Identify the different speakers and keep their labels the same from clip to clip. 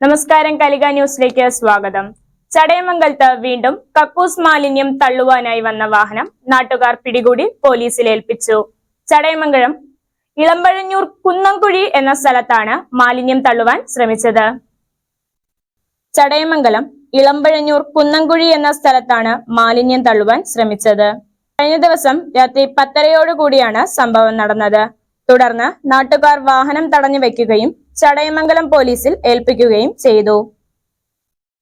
Speaker 1: നമസ്കാരം കലിക ന്യൂസിലേക്ക് സ്വാഗതം. ചടയമംഗലത്ത് വീണ്ടും കക്കൂസ് മാലിന്യം തള്ളുവാനായി വന്ന വാഹനം നാട്ടുകാർ പിടികൂടി പോലീസിൽ ഏൽപ്പിച്ചു. ചടയമംഗലം ഇളമ്പഴഞ്ഞൂർ കുന്നംകുഴി എന്ന സ്ഥലത്താണ് മാലിന്യം തള്ളുവാൻ ശ്രമിച്ചത്. ചടയമംഗലം ഇളമ്പഴഞ്ഞൂർ കുന്നംകുഴി എന്ന സ്ഥലത്താണ് മാലിന്യം തള്ളുവാൻ ശ്രമിച്ചത്. കഴിഞ്ഞ ദിവസം രാത്രി പത്തരയോടുകൂടിയാണ് സംഭവം നടന്നത്. തുടർന്ന് നാട്ടുകാർ വാഹനം തടഞ്ഞു വെക്കുകയും ചടയമംഗലം പോലീസിൽ ഏൽപ്പിക്കുകയും ചെയ്തു.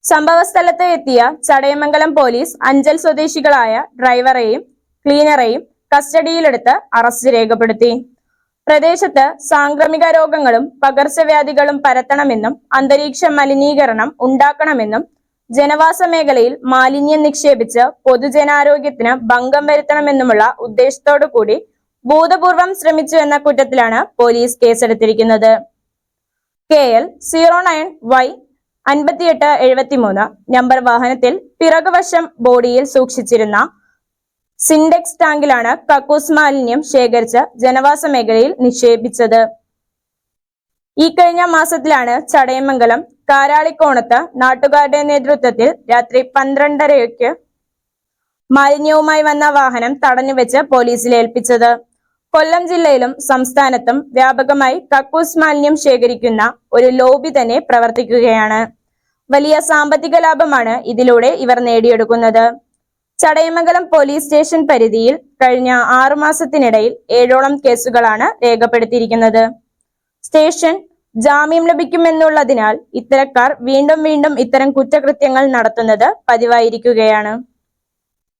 Speaker 1: സംഭവ സ്ഥലത്ത് എത്തിയ ചടയമംഗലം പോലീസ് അഞ്ചൽ സ്വദേശികളായ ഡ്രൈവറെയും ക്ലീനറെയും കസ്റ്റഡിയിലെടുത്ത് അറസ്റ്റ് രേഖപ്പെടുത്തി. പ്രദേശത്ത് സാംക്രമിക രോഗങ്ങളും പകർച്ചവ്യാധികളും പരത്തണമെന്നും അന്തരീക്ഷ മലിനീകരണം ഉണ്ടാക്കണമെന്നും ജനവാസ മേഖലയിൽ മാലിന്യം നിക്ഷേപിച്ച് പൊതുജനാരോഗ്യത്തിന് ഭംഗം വരുത്തണമെന്നുമുള്ള ഉദ്ദേശത്തോടു കൂടി ബോധപൂർവം ശ്രമിച്ചു എന്ന കുറ്റത്തിലാണ് പോലീസ് കേസെടുത്തിരിക്കുന്നത്. K L zero nine Y അൻപത്തിയെട്ട് എഴുപത്തിമൂന്ന് നമ്പർ വാഹനത്തിൽ പിറകുവശം ബോഡിയിൽ സൂക്ഷിച്ചിരുന്ന സിൻഡെക്സ് ടാങ്കിലാണ് കക്കൂസ് മാലിന്യം ശേഖരിച്ച് ജനവാസ മേഖലയിൽ നിക്ഷേപിച്ചത്. ഈ കഴിഞ്ഞ മാസത്തിലാണ് ചടയമംഗലം കാരാളിക്കോണത്ത് നാട്ടുകാരുടെ നേതൃത്വത്തിൽ രാത്രി പന്ത്രണ്ടരയ്ക്ക് മാലിന്യവുമായി വന്ന വാഹനം തടഞ്ഞുവെച്ച് പോലീസിൽ ഏൽപ്പിച്ചത്. കൊല്ലം ജില്ലയിലും സംസ്ഥാനത്തും വ്യാപകമായി കക്കൂസ് മാലിന്യം ശേഖരിക്കുന്ന ഒരു ലോബി തന്നെ പ്രവർത്തിക്കുകയാണ്. വലിയ സാമ്പത്തിക ലാഭമാണ് ഇതിലൂടെ ഇവർ നേടിയെടുക്കുന്നത്. ചടയമംഗലം പോലീസ് സ്റ്റേഷൻ പരിധിയിൽ കഴിഞ്ഞ ആറുമാസത്തിനിടയിൽ ഏഴോളം കേസുകളാണ് രേഖപ്പെടുത്തിയിരിക്കുന്നത്. സ്റ്റേഷൻ ജാമ്യം ലഭിക്കുമെന്നുള്ളതിനാൽ ഇത്തരക്കാർ വീണ്ടും വീണ്ടും ഇത്തരം കുറ്റകൃത്യങ്ങൾ നടത്തുന്നത് പതിവായിരിക്കുകയാണ്.